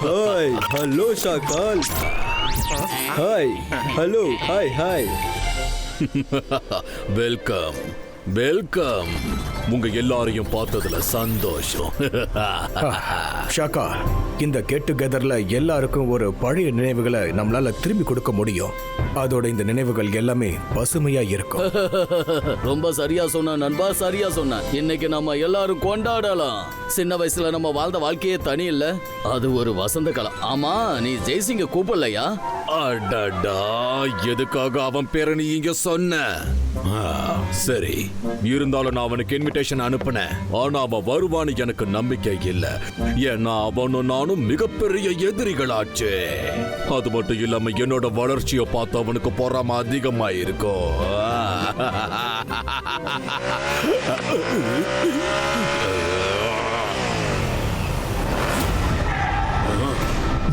Hi hello Shakaal hi hello hi hi welcome welcome உங்க எல்லாரையும் பார்த்ததுல சந்தோஷம். ஷாக்கா இந்த கெட் டுகெதர்ல எல்லாருக்கும் ஒரு பழைய நினைவுகளை நம்மளால திரும்பி கொடுக்க முடியும். அதோட இந்த நினைவுகள் எல்லாமே பசுமையா இருக்கும். ரொம்ப சரியா சொன்ன நண்பா சரியா சொன்ன. இன்னைக்கு நம்ம எல்லாரும் கொண்டாடலாம். சின்ன வயசுல நம்ம வாழ்ந்த வாழ்க்கையே தனி இல்ல அது ஒரு வசந்த காலம் ஆமா நீ ஜெய்சிங்க கூப்பிடலையா? அடடா எதுக்காக அவன் பேரை நீ இங்க சொன்ன? சரி இருந்தாலும் நான் அவனுக்கு இன்விடேஷன் அனுப்பினேன். ஆனா அவன் வருவான்னு எனக்கு நம்பிக்கை இல்ல. ஏன்னா அவனும் நானும் மிகப்பெரிய எதிரிகளாச்சே. அது மட்டும் இல்லாம என்னோட வளர்ச்சியை பார்த்து அவனுக்கு பொறாம அதிகமா இருக்கும்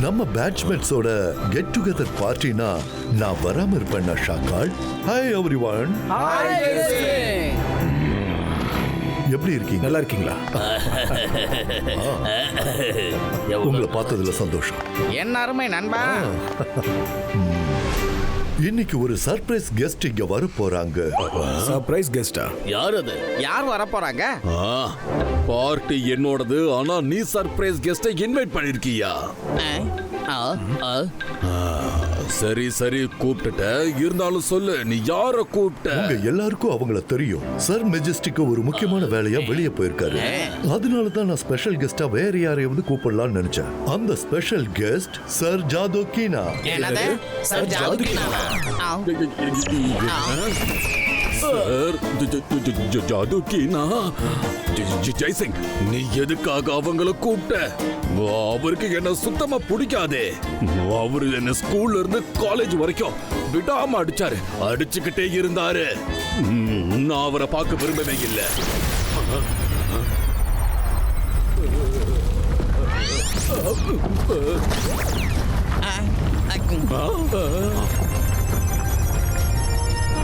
நம்ம பேட்ச்மேட்ஸோட கெட் டுகெதர் பார்ட்டினா நான் வராம இருப்பேன்னா ஷாக்கால். ஹாய் எவ்ரி ஒன் எப்படி இருக்கீங்க? நல்லா இருக்கீங்களா? உங்களை பார்த்ததுல சந்தோஷம். என்ன அருமை நண்பா. இன்னைக்கு ஒரு சர்ப்ரைஸ் கெஸ்ட் இங்க வர போறாங்க. சர்ப்ரைஸ் கெஸ்டா யார் அது? யார் வர போறாங்க? பார்ட்டி என்னோடது ஆனா நீ சர்ப்ரைஸ் கெஸ்ட இன்வைட் பண்ணிருக்கியா? ஆ, ஆ. சரி சரி கூப்பிட்டுட்ட இருந்தாலும் சொல்லு நீ யார கூப்பிட்ட உங்க எல்லாருக்கும் அவங்கள தெரியும் சர் மெஜஸ்டிக் ஒரு முக்கியமான வேலையா வெளியே போயிருக்காரு அதனால தான் நான் ஸ்பெஷல் கெஸ்டா வேற யாரையாவது கூப்பிடலாம்னு நினைச்சேன் அந்த ஸ்பெஷல் கெஸ்ட் சர் ஜாதோ கீனா என்னது சார் ஜாதுகினாவா? ஆ. சார் ஜ- ஜெய்சிங் நீ எதுக்காக அவங்கள கூப்பிட்ட அவருக்கு என்ன சுத்தமா பிடிக்காதே அவரு என்ன ஸ்கூல்ல இருந்து காலேஜ் வரைக்கும் விடாம அடிச்சாரு அடிச்சுக்கிட்டே இருந்தாரு நான் அவரை பார்க்க விரும்பவே இல்லை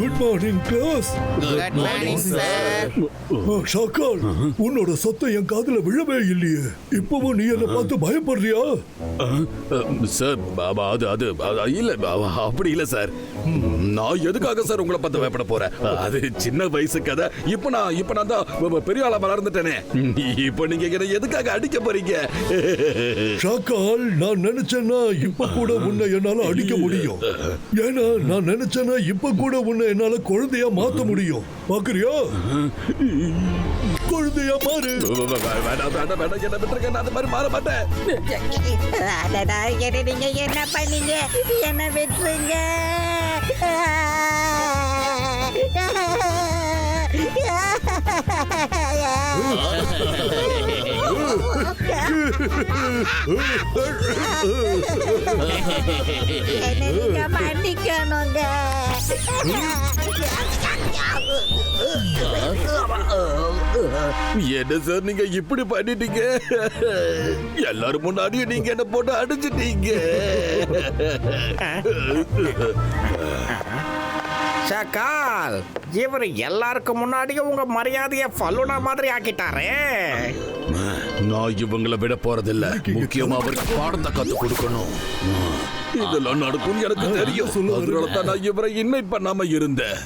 good morning class Good morning, sir. Shakaal உன்னோட சத்தம் என் காதுல விழவே இல்லையே. இப்பவும் நீ என்ன பார்த்து பயப்படுறியா? சார் பாபா அது அது இல்ல பாபா, அப்படி இல்ல சார். நான் எதுக்காக சார் உங்களை பார்த்து பயப்பட போறேன்? அது சின்ன வயசு கதை. இப்ப நான் இப்ப நான் தான் பெரிய ஆளா வளர்ந்துட்டேனே. இப்ப நீங்க என்ன எதுக்காக அடிக்க போறீங்க? ஷாக்கால் நான் நினைச்சேன்னா இப்ப கூட உன்னை என்னால அடிக்க முடியும். ஏன்னா நான் நினைச்சேன்னா இப்ப கூட உன்னை என்னால குழந்தையா மாத்த முடியும். பாக்குறியா? குழந்தையா மாறு. மாற மாட்டேன் நீங்க என்ன பண்ணீங்க? என்ன விட்டுருங்க? என்ன நீங்க மன்னிக்கணுங்க என்ன சார் நீங்க இப்படி பண்ணிட்டீங்க? எல்லாரும் முன்னாடியும் நீங்க என்ன போட்டு அடிச்சிட்டீங்க. ஷக்கால் இவர் எல்லாருக்கும் முன்னாடியும் உங்க மரியாதைய ஃபலூனா மாதிரி ஆக்கிட்டாரே. நான் இவங்கள விட போறதில்ல. முக்கியமா அவருக்கு பாடத்தை கத்து கொடுக்கணும். இதெல்லாம் நடக்கும் எனக்கு தெரியும். அதனால தான் நான் இவரை இன்வைட் பண்ணாம இருந்தேன்.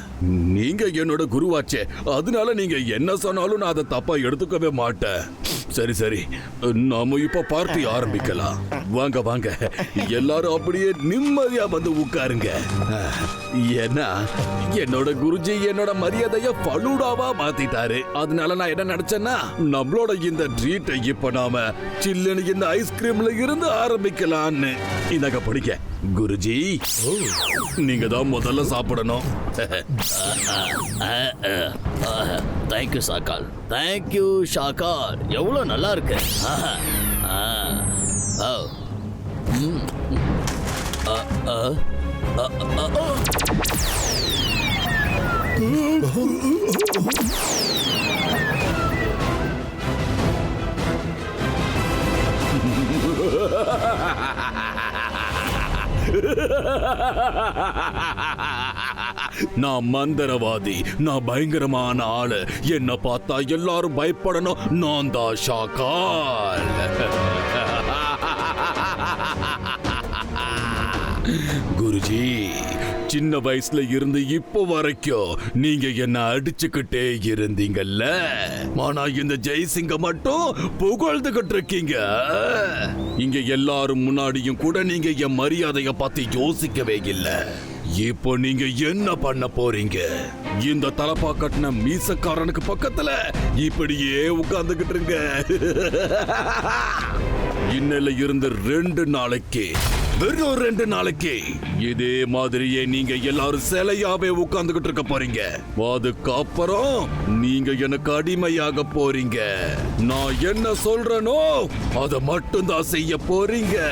நீங்க என்னோட குருவாச்சே. அதனால நீங்க என்ன சொன்னாலும் நான் அதை தப்பா எடுத்துக்கவே மாட்டேன். சரி சரி. நாம இப்ப பார்ட்டி ஆரம்பிக்கலாம். வாங்க வாங்க. எல்லாரும் அப்படியே நிம்மதியா வந்து உட்காருங்க. ஏன்னா என்னோட குருஜி என்னோட மரியாதைய பலூடாவா மாத்திட்டாரு. அதனால நான் என்ன நினைச்சேன்னா நம்மளோட இந்த ட்ரீட்டை இப்ப நாம சில்லுன்னு இந்த ஐஸ்கிரீம்ல இருந்து ஆரம்பிக்கலாம்னு. இதாக படிக்க குருஜி நீங்க தான் முதல்ல சாப்பிடணும் தேங்க்யூ ஷாக்கால் தேங்க்யூ ஷாக்கால் எவ்வளோ நல்லா இருக்கு ஆஹா. ஆ. நான் மந்திரவாதி நான் பயங்கரமான ஆளு. என்ன பார்த்தா எல்லாரும் பயப்படணும். நான் தான் ஷாக்கால். குருஜி. சின்ன வயசுல இருந்து இப்போ வரைக்கும் நீங்க என்ன அடிச்சுக்கிட்டே இருந்தீங்கல்ல? ஆனா இந்த ஜெய்சிங்க மட்டும் புகழ்ந்துகிட்டு இருக்கீங்க. இங்க எல்லாரும் முன்னாடியும் கூட நீங்க என் மரியாதைய பத்தி யோசிக்கவே இல்லை. இப்போ நீங்க என்ன பண்ண போறீங்க? இந்த தலப்பா கட்டின மீசக்காரனுக்கு பக்கத்துல இப்படியே உட்கார்ந்துகிட்டு இருங்க. இன்னையில இருந்து ரெண்டு நாளைக்கு வெறும் ரெண்டு நாளைக்கு. இதே மாதிரியே நீங்க எல்லாரும் சிலையாவே உட்கார்ந்துகிட்டு இருக்க போறீங்க. அதுக்கப்புறம் நீங்க எனக்கு அடிமையாக போறீங்க. நான் என்ன சொல்றனோ அதை மட்டும்தான் செய்ய போறீங்க.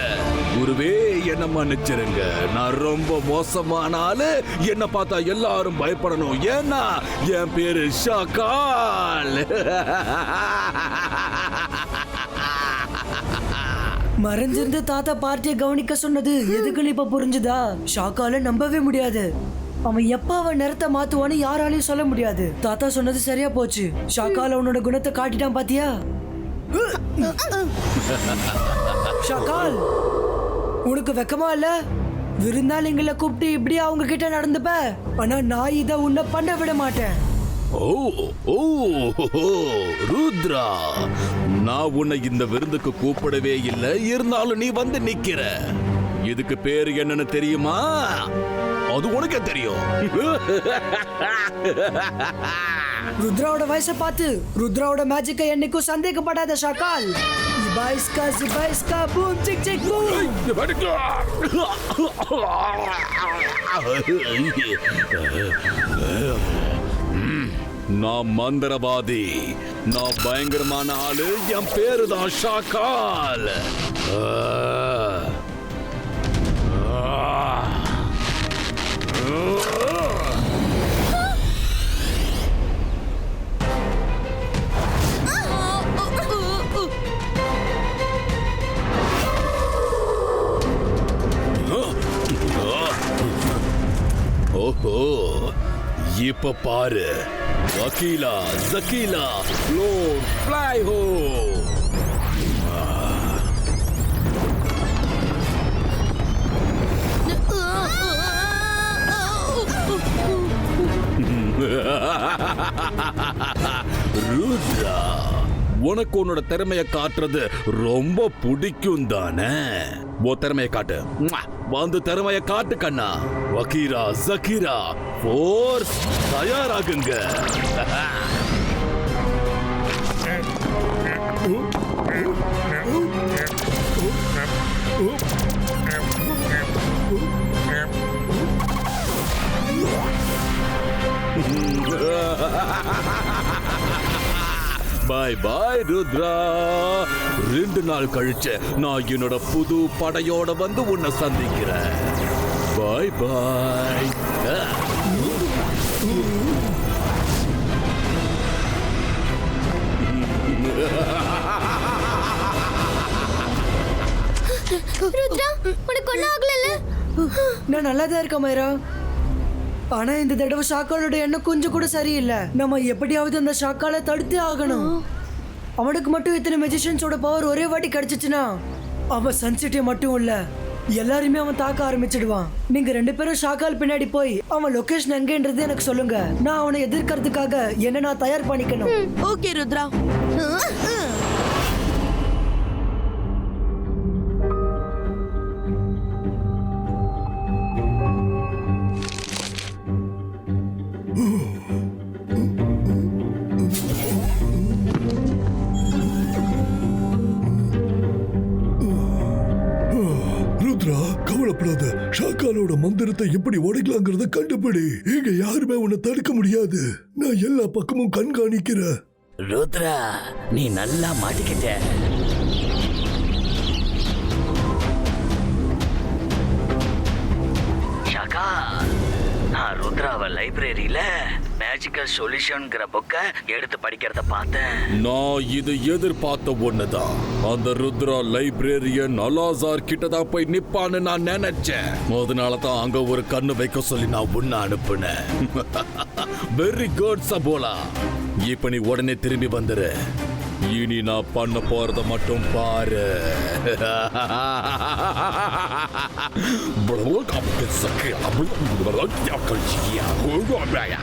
குருவே என்ன மன்னிச்சிருங்க. நான் ரொம்ப மோசமான ஆளு. என்ன பார்த்தா எல்லாரும் பயப்படணும். ஏன்னா என் பேரு ஷாக்கால். மறைஞ்சிருந்து தாத்தா பார்ட்டியை கவனிக்க சொன்னது எதுக்குன்னு இப்ப புரிஞ்சுதா? ஷாக்கால நம்பவே முடியாது. அவன் எப்ப அவன் நிறத்தை மாத்துவான்னு யாராலையும் சொல்ல முடியாது. தாத்தா சொன்னது சரியா போச்சு. ஷாக்கால உன்னோட குணத்தை காட்டிட்டான் பாத்தியா? ஷாக்கால் உனக்கு வெக்கமா இல்ல? விருந்தாளிங்களை கூப்பிட்டு இப்படி அவங்க கிட்ட நடந்துப்ப? ஆனா நான் இதை உன்னை பண்ண விட மாட்டேன். ஓ ஓ ஓ, ருத்ரா. நான் உன்னை இந்த விருந்துக்கு கூப்பிடவே இல்லை. இருந்தாலும் நீ வந்து நிக்கிற. இதுக்கு பேரு என்னன்னு தெரியுமா? அது உனக்கே தெரியும். ருத்ராவோட வயசை பார்த்து ருத்ராவோட மேஜிக்கை என்னைக்கும் சந்தேகப்படாத ஷாக்கால். ஜிபாய்ஸ்கா ஜிபாய்ஸ்கா பூம் சிக் சிக் பூம். நான் மந்திரவாதி. நான் பயங்கரமான ஆளு என் பேரு தான் ஷாக்கால் ஓஹோ இப்ப பாரு Zakila, Zakila, Lord Flyho. Rudra. உனக்கு உன்னோட திறமையை காட்டுறது ரொம்ப பிடிக்கும் தானே? உன் திறமையை காட்டு. வந்து திறமையை காட்டு கண்ணா. வக்கீரா சக்கீரா போர் தயாராகுங்க. பாய் பாய் ருத்ரா ரெண்டு நாள் கழிச்சு நான் என்னோட புது படையோட வந்து உன்னை சந்திக்கிறேன். பாய் பாய் ருத்ரா உனக்கு ஒன்றும் ஆகலல்ல? நான் நல்லா தான் இருக்கேன் மயிரா. ஆனா இந்த தடவை ஷாக்காலோட எண்ணம் கொஞ்சம் கூட சரியில்லை. நம்ம எப்படியாவது அந்த ஷாக்கால தடுத்தே ஆகணும். அவனுக்கு மட்டும் இத்தனை மெஜிஷியன்ஸோட பவர் ஒரே வாட்டி கிடைச்சிச்சுன்னா அவன் சென்சிட்டிவ் மட்டும் இல்ல. எல்லாருமே அவன் தாக்க ஆரம்பிச்சிடுவான். நீங்க ரெண்டு பேரும் ஷாக்கால் பின்னாடி போய் அவன் லொகேஷன் எங்கன்றது எனக்கு சொல்லுங்க. நான் அவனை எதிர்க்கிறதுக்காக என்ன நான் தயார் பண்ணிக்கணும். ஓகே ருத்ரா. ருத்ரா உடைக்கலாங்கிறத இங்க யாருமே உன்னை தடுக்க முடியாது. நான் எல்லா பக்கமும் கண்காணிக்கிறேன். ருத்ரா நீ நல்லா மாட்டிக்கிட்ட. ஷகா நான் ருத்ராவை லைப்ரரியில மேஜிக்கல் சொல்யூஷன்ங்கிற புக்கை எடுத்து படிக்கிறத பார்த்தேன். நான் இது எதிர்பார்த்த ஒண்ணுதான் அந்த ருத்ரா லைப்ரரியன் அலாசார் கிட்ட தான் போய் நிப்பான்னு நான் நினைச்சேன். அதனால தான் அங்க ஒரு கண்ணு வைக்க சொல்லி நான் உன்னை அனுப்புனேன். Very good சபோலா. இப்ப நீ உடனே திரும்பி வந்துரு. இனி நான் பண்ண போறத மட்டும் பாரு.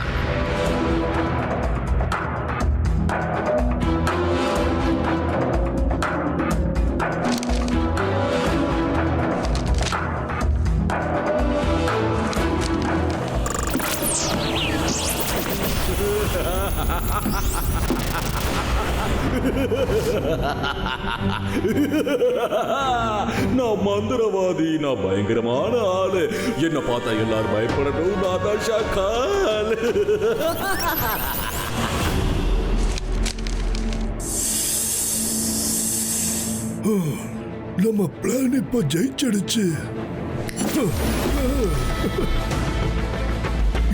நான் மந்திரவாதி நான் பயங்கரமான ஆளு. என்ன பார்த்தா எல்லாரும் பயப்படணும் நான் தான் ஷாக்கால் நம்ம பிளான் இப்ப ஜெயிச்சிடுச்சு.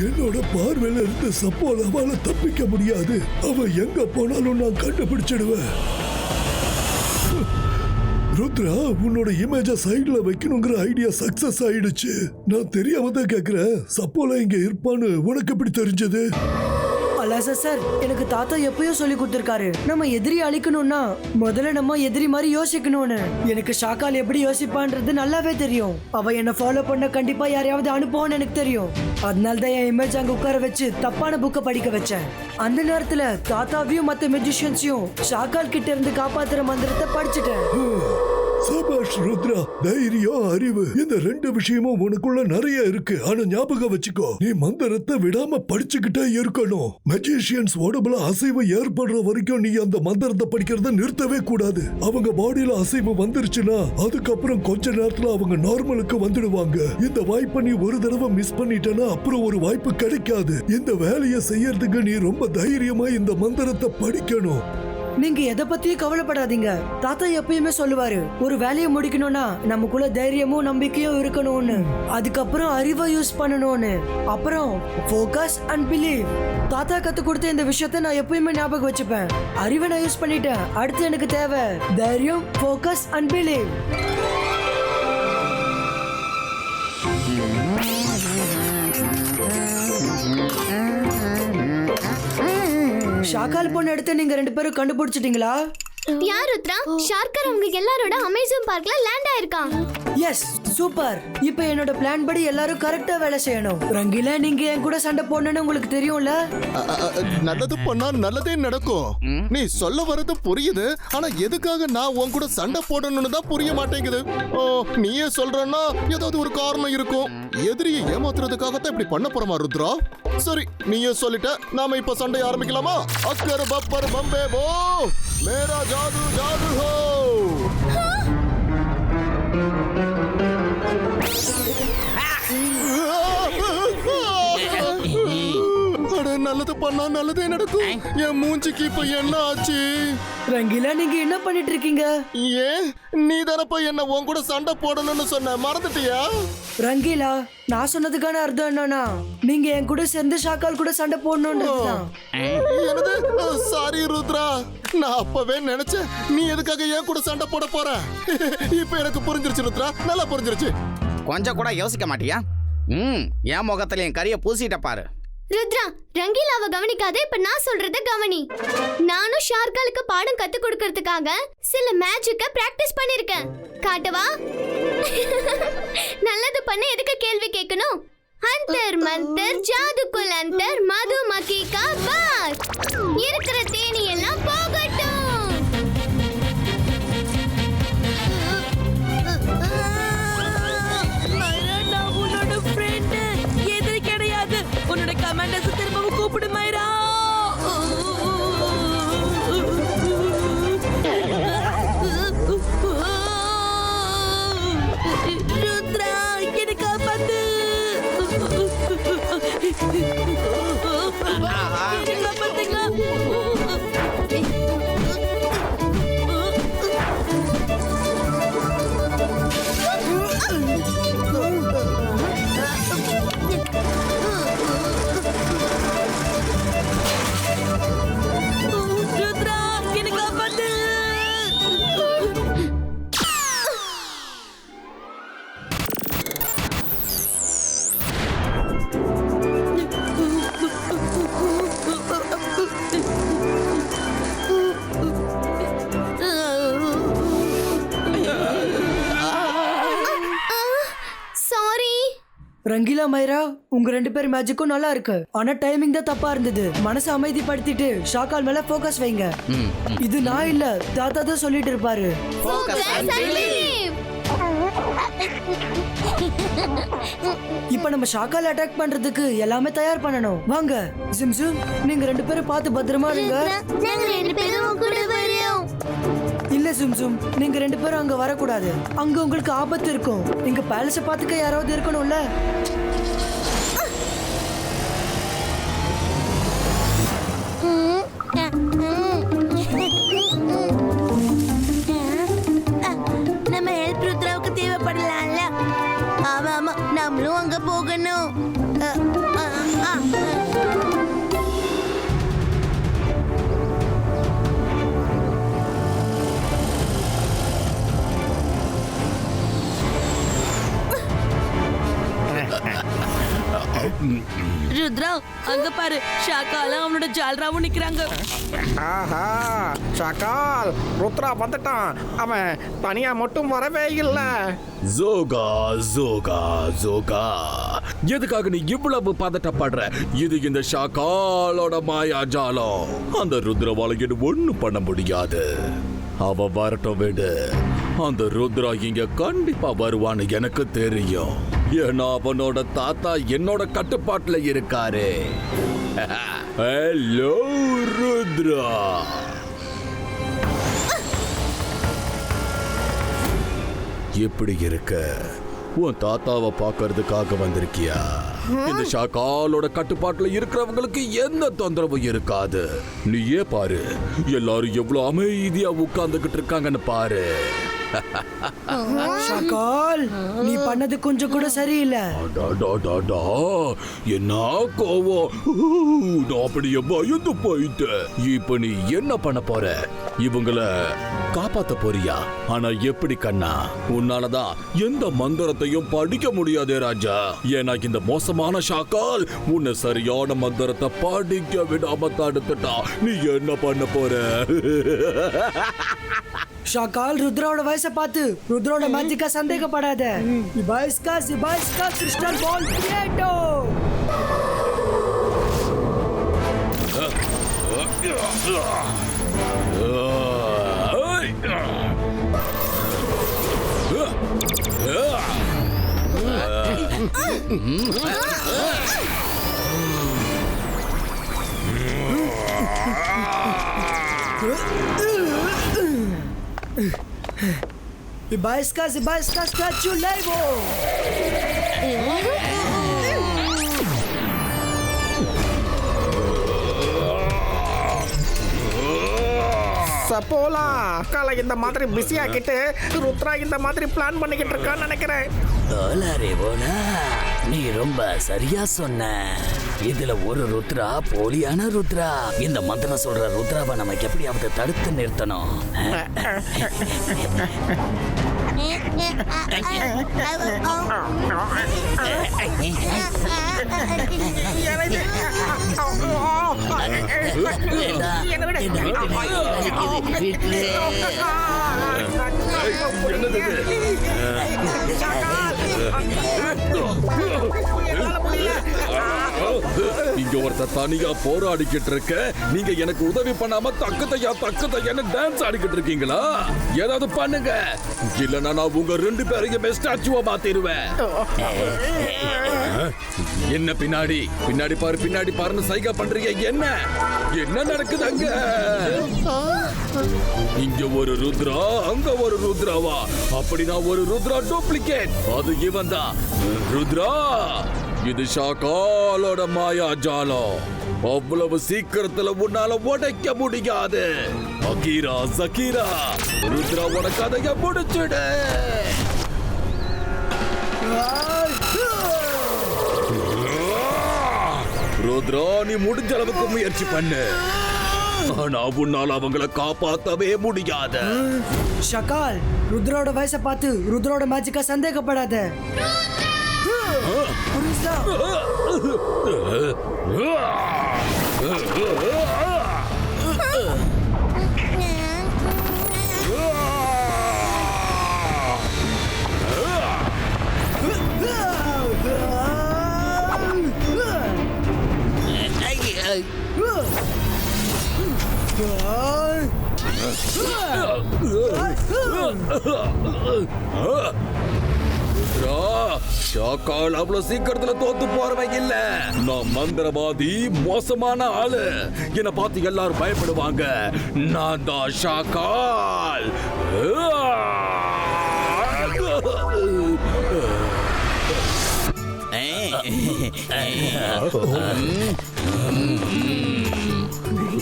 என்னோட பார்வையில இருந்து சப்போலாவால தப்பிக்க முடியாது. அவன் எங்க போனாலும் நான் கண்டுபிடிச்சிடுவேன். ருத்ரா உன்னோட இமேஜ சைடுல வைக்கணுங்கிற ஐடியா சக்சஸ் ஆயிடுச்சு. நான் தெரியாம தான் கேக்குறேன். சப்போலா இங்க இருப்பான்னு உனக்கு எப்படி தெரிஞ்சது? அலாசா சார் எனக்கு தாத்தா எப்பயோ சொல்லி கொடுத்துருக்காரு. நம்ம எதிரி அழிக்கணும்னா முதல்ல நம்ம எதிரி மாதிரி யோசிக்கணும்னு. எனக்கு ஷாக்கால் எப்படி யோசிப்பான்றது நல்லாவே தெரியும். அவ என்ன ஃபாலோ பண்ண கண்டிப்பா யாரையாவது அனுப்புவான்னு எனக்கு தெரியும். அதனால தான் என் இமேஜ் அங்க உட்கார வச்சு தப்பான புக்கை படிக்க வச்சேன். அந்த நேரத்துல தாத்தாவையும் மத்த மெஜிஷியன்ஸையும் ஷாக்கால் கிட்ட இருந்து காப்பாத்துற மந்திரத்தை படிச்சுட்டேன். சபாஷ் ருத்ரா தைரியம் அறிவு இந்த ரெண்டு விஷயமும் உனக்குள்ள நிறைய இருக்கு. ஆனா ஞாபகம் வச்சுக்கோ நீ மந்திரத்தை விடாம படிச்சுக்கிட்டே இருக்கணும். மெஜிஷியன்ஸ் உடம்புல அசைவு ஏற்படுற வரைக்கும் நீ அந்த மந்திரத்தை படிக்கிறத நிறுத்தவே கூடாது. அவங்க பாடியில அசைவு வந்துருச்சுன்னா அதுக்கப்புறம் கொஞ்ச நேரத்துல அவங்க நார்மலுக்கு வந்துடுவாங்க. இந்த வாய்ப்பை நீ ஒரு தடவை மிஸ் பண்ணிட்டனா அப்புறம் ஒரு வாய்ப்பு கிடைக்காது. இந்த வேலையை செய்யறதுக்கு நீ ரொம்ப தைரியமா இந்த மந்திரத்தை படிக்கணும். நீங்க எதை பத்தியும் கவலைப்படாதீங்க. தாத்தா எப்பயுமே சொல்லுவாரு ஒரு வேலையை முடிக்கணும்னா நமக்குள்ள தைரியமும் நம்பிக்கையும் இருக்கணும்னு. அதுக்கப்புறம் அறிவை யூஸ் பண்ணணும்னு. அப்புறம் ஃபோக்கஸ் அண்ட் பிலீவ் தாத்தா கத்து கொடுத்த இந்த விஷயத்த நான் எப்பயுமே ஞாபகம் வச்சுப்பேன். அறிவை நான் யூஸ் பண்ணிட்டேன். அடுத்து எனக்கு தேவை தைரியம் ஃபோக்கஸ் அண்ட் பிலீவ் ஷாக்கால் பொண்ணு எடுத்து நீங்க ரெண்டு பேரும் கண்டுபிடிச்சிட்டீங்களா? யார் ருத்ரா? ஷார்கர் அவங்க எல்லாரோட அமேசான் பார்க்ல லேண்ட் ஆயிருக்கான். Yes super. இப்போ என்னோட பிளான் படி எல்லாரும் கரெக்டா வேலை செய்யணும். ரங்கில நீங்க என் கூட சண்டை போடணும்னு உங்களுக்கு தெரியும்ல? நல்லது பண்ணா நல்லதே நடக்கும். நீ சொல்ல வர்றது புரியுது. ஆனா எதுக்காக நான் உன் கூட சண்டை போடணும்னு தான் புரிய மாட்டேங்குது? ஓ நீயே சொல்றன்னா ஏதாவது ஒரு காரணம் இருக்கும். எதிரியை ஏமாத்துறதுக்காகத்தான் இப்படி பண்ண போறமா ருத்ரா? சரி நீயே சொல்லிட்ட நாம இப்ப சண்டை ஆரம்பிக்கலாமா? அக்கர் பப்பர் பம்பே போ! மேரா ஜாது ஜாது ஹோ? நல்லது பண்ணா நல்லதே நடக்கும். என் மூஞ்சிக்கு இப்ப என்ன ஆச்சு? ரங்கிலா நீங்க என்ன பண்ணிட்டு இருக்கீங்க? ஏன்? நீ தானப்பா என்ன உன் கூட சண்டை போடணும்னு சொன்ன. மறந்துட்டியா? ரங்கிலா நான் சொன்னதுக்கான அர்த்தம் என்னன்னா நீங்க என் கூட சேர்ந்து ஷாக்கால் கூட சண்டை போடணும்ன்றதுதான் என்னது? சாரி ருத்ரா. நான் அப்பவே நினைச்சேன் நீ எதுக்காக என் கூட சண்டை போட போற? இப்ப எனக்கு புரிஞ்சிருச்சு ருத்ரா. நல்லா புரிஞ்சிருச்சு. கொஞ்சம் கூட யோசிக்க மாட்டியா? ம் என் முகத்துல என் கறியை பூசிட்ட பாரு. ருத்ரா ரங்கீலாவை கவனிக்காத இப்ப நான் சொல்றத கவனி. நானும் ஷார்காலுக்கு பாடம் கத்து கொடுக்கறதுக்காக சில மேஜிக்க பிராக்டிஸ் பண்ணிருக்கேன். காட்டவா நல்லது பண்ண எதுக்கு கேள்வி கேட்கணும் அந்தர் மந்தர் ஜாதுக்குள் அந்தர் மதுமகி கா பாத் இருக்கிற தேனி எல்லாம் Hı hı hı. ரங்கீலா மைரா உங்க ரெண்டு பேர் மேஜிக்கும் நல்லா இருக்கு. ஆனா டைமிங் தான் தப்பா இருந்தது. மனசை அமைதிப்படுத்திட்டு ஷாக்கால் மேல ஃபோக்கஸ் வைங்க. இது நான் இல்ல தாத்தா தான் சொல்லிட்டு இருப்பாரு. இப்ப நம்ம ஷாக்கால் அட்டாக் பண்றதுக்கு எல்லாமே தயார் பண்ணணும். வாங்க ஜிம்ஜும் நீங்க ரெண்டு பேரும் பார்த்து பத்திரமா இருங்க. இல்ல ஜும்ஜும் நீங்க ரெண்டு பேரும் அங்க வரக்கூடாது. அங்க உங்களுக்கு ஆபத்து இருக்கும். இங்க பேலஸ பாத்துக்க யாராவது இருக்கணும்ல? ருத்ரா அங்க பாரு. ஷாக்காலும் அவனோட ஜால்ராவும் நிக்கிறாங்க. ஆஹா ஷாக்கால். ருத்ரா வந்துட்டான். அவன் தனியா மட்டும் வரவே இல்லை. ஜோகா ஜோகா ஜோகா. எதுக்காக நீ இவ்வளவு பதட்டப்படுற? இது இந்த ஷாக்காலோட மாயாஜாலம் அந்த ருத்ரவாளையன் ஒண்ணும் பண்ண முடியாது. அவ வரட்டும் விடு. அந்த ருத்ரா இங்க கண்டிப்பா வருவான்னு எனக்கு தெரியும். ஏன்னா அவனோட தாத்தா என்னோட கட்டுப்பாட்டுல இருக்காரு. ஹலோ ருத்ரா. எப்படி இருக்க? உன் தாத்தாவை பார்க்கறதுக்காக வந்திருக்கியா? இந்த ஷாக்காலோட கட்டுப்பாட்டுல இருக்கிறவங்களுக்கு எந்த தொந்தரவும் இருக்காது? நீயே பாரு எல்லாரும் எவ்வளவு அமைதியா உட்கார்ந்துகிட்டு இருக்காங்கன்னு பாரு. சகால் நீ பண்ணது கொஞ்சம் கூட சரியில்லை. என்ன கோவம்? ஊ, நான் அப்படியே பயந்து போயிட்டேன். இப்ப நீ என்ன பண்ண போற? இவங்கள காப்பாத்த போறியா? ஆனா எப்படி கண்ணா? உன்னாலதான் எந்த மந்திரத்தையும் படிக்க முடியாதே ராஜா. ஏன்னா இந்த மோசமான ஷாக்கால் உன்னை சரியான மந்திரத்தை படிக்க விடாம தடுத்துட்டா. நீ என்ன பண்ண போற? ஷாக்கால் ருத்ராவோட வயசை பார்த்து ருத்ரோட மேஜிக்கா சந்தேகப்படாத இபாய்ஸ்கா சிபாய்ஸ்கா கிறிஸ்டல் பால் கிரியேட்டோ இபாய்ஸ்கா சிபாய்ஸ்கா ஸ்டாச்சு லைவோ சப்போலா காலை இந்த மாதிரி பிஸி ஆக்கிட்டு ருத்ரா இந்த மாதிரி பிளான் பண்ணிக்கிட்டு இருக்கான்னு நினைக்கிறேன். ஓலாரேவோனா நீ ரொம்ப சரியா சொன்ன. இதுல ஒரு ருத்ரா போலியான ருத்ரா. இந்த மந்திரம் சொல்ற ருத்ராவை நமக்கு எப்படியாவது தடுத்து நிறுத்தணும். இங்க ஒருத்த தனியா போராடிக்கிட்டு இருக்க. நீங்க எனக்கு உதவி பண்ணாம தக்கத்தையா தக்கத்தையா டான்ஸ் ஆடிக்கிட்டு இருக்கீங்களா? ஏதாவது பண்ணுங்க. இல்லனா நான் உங்க ரெண்டு பேரையும் ஸ்டாச்சுவா மாத்திடுவேன். என்ன பின்னாடி? பின்னாடி பாரு பின்னாடி பாருன்னு சைகா பண்றீங்க. என்ன? என்ன நடக்குது அங்க? இங்க ஒரு ருத்ரா அங்க ஒரு ருத்ராவா? அப்படின்னா ஒரு ருத்ரா டூப்ளிகேட். அது இவன் தான் ருத்ரா இது ஷாக்காலோட மாயா ஜாலம். அவ்வளவு சீக்கிரத்துல உன்னால உடைக்க முடியாது. அகீரா சகீரா ருத்ராவோட கதைய முடிச்சுடு. ருத்ரா நீ முடிஞ்ச அளவுக்கு முயற்சி பண்ணு. ஆனா உன்னால அவங்கள காப்பாத்தவே முடியாது. ஷகால் ருத்ரோட வயசை பார்த்து ருத்ரோட மேஜிக்கா சந்தேகப்படாத. புரியுதா? Huh? ருத்ரா, ஷாக்கால் அவ்வளவு சீக்கிரத்துல தோத்து போறவன் இல்ல. நான் மந்திரவாதி மோசமான ஆளு. என்ன பார்த்து எல்லாரும் பயப்படுவாங்க. நான் தான் ஷாக்கால்.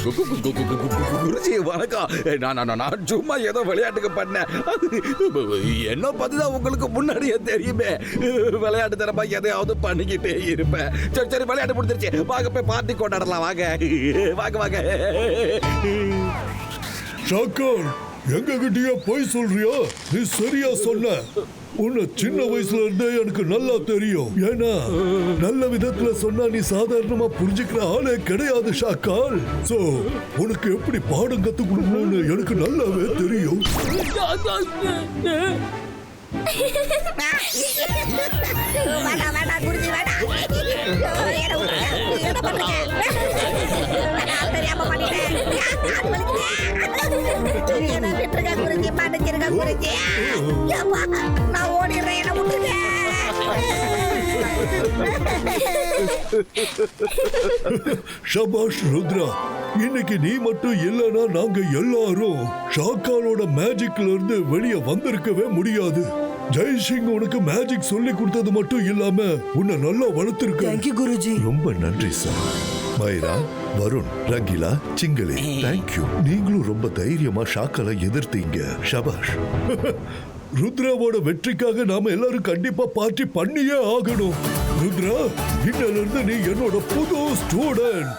குருஜி வணக்கம். நான் நான் சும்மா ஏதோ விளையாட்டுக்கு பண்ணேன். என்ன பத்தி தான் உங்களுக்கு முன்னாடியே தெரியுமே. விளையாட்டு தரமா எதையாவது பண்ணிக்கிட்டே இருப்பேன். சரி சரி விளையாட்டு முடிஞ்சிருச்சு. வாங்க போய் பார்ட்டி கொண்டாடலாம். வாங்க. வாங்க வாங்க. ஷாக்கால் எங்க கிட்டயே போய் சொல்றியா? நீ சரியா சொன்ன. உன்னை சின்ன வயசுல இருந்தே எனக்கு நல்லா தெரியும். ஏன்னா நல்ல விதத்துல சொன்னா நீ சாதாரணமா புரிஞ்சுக்கிற ஆளே கிடையாது ஷாக்கால். சோ உனக்கு எப்படி பாடம் கத்து கொடுக்கணும்னு எனக்கு நல்லாவே தெரியும். தெரியாம பண்ணிட்டேன் விட்டுருங்க குருஜி நான் ஓடிடுறேன் என்ன விட்டுருங்க ஷபாஷ் ருத்ரா இன்னைக்கு நீ மட்டும் இல்லனா நாங்க எல்லாரும் ஷாக்காலோட மேஜிக்ல இருந்து வெளியே வந்திருக்கவே முடியாது. ஜெய்சிங் உனக்கு மேஜிக் சொல்லி கொடுத்தது மட்டும் இல்லாம உன்னை நல்லா வளர்த்திருக்க தேங்க்யூ குருஜி. ரொம்ப நன்றி சார் மைரா வருண் ரங்கிலா சிங்களி. தேங்க்யூ நீங்களும் ரொம்ப தைரியமா ஷாக்கலை எதிர்த்தீங்க. ஷபாஷ். ருத்ராவோட வெற்றிக்காக நாம எல்லாரும் கண்டிப்பா பார்ட்டி பண்ணியே ஆகணும். ருத்ரா இன்னல இருந்து நீ என்னோட புது ஸ்டூடெண்ட்